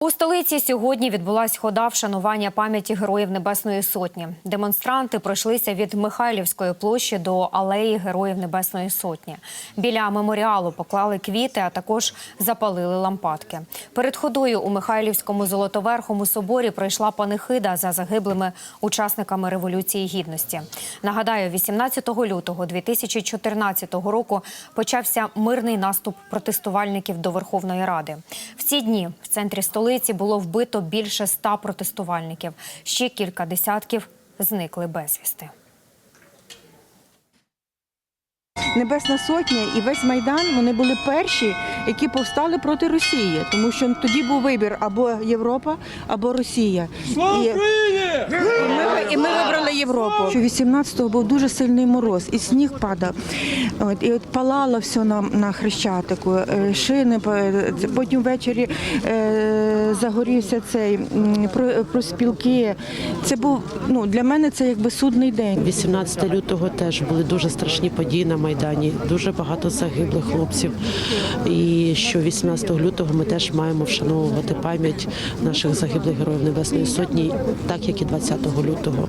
У столиці сьогодні відбулась хода вшанування пам'яті героїв Небесної Сотні. Демонстранти пройшлися від Михайлівської площі до алеї Героїв Небесної Сотні. Біля меморіалу поклали квіти, а також запалили лампадки. Перед ходою у Михайлівському Золотоверхому соборі пройшла панихида за загиблими учасниками Революції Гідності. Нагадаю, 18 лютого 2014 року почався мирний наступ протестувальників до Верховної Ради. В ці дні в центрі столиці було вбито більше ста протестувальників. Ще кілька десятків зникли безвісти. Небесна Сотня і весь Майдан вони були перші, які повстали проти Росії, тому що тоді був вибір або Європа, або Росія. Слава І- Україні! І ми, і ми вибрали Європу. Що 18-го був дуже сильний мороз, і сніг падав. От, і от палало все на, на хрещатику, е, шини, е, потім ввечері е, загорівся цей про, про, спілки. Це був ну, для мене це якби судний день. 18 лютого теж були дуже страшні події на Майдані, дуже багато загиблих хлопців. І що 18 лютого ми теж маємо вшановувати пам'ять наших загиблих героїв Небесної Сотні, так як і 20 лютого.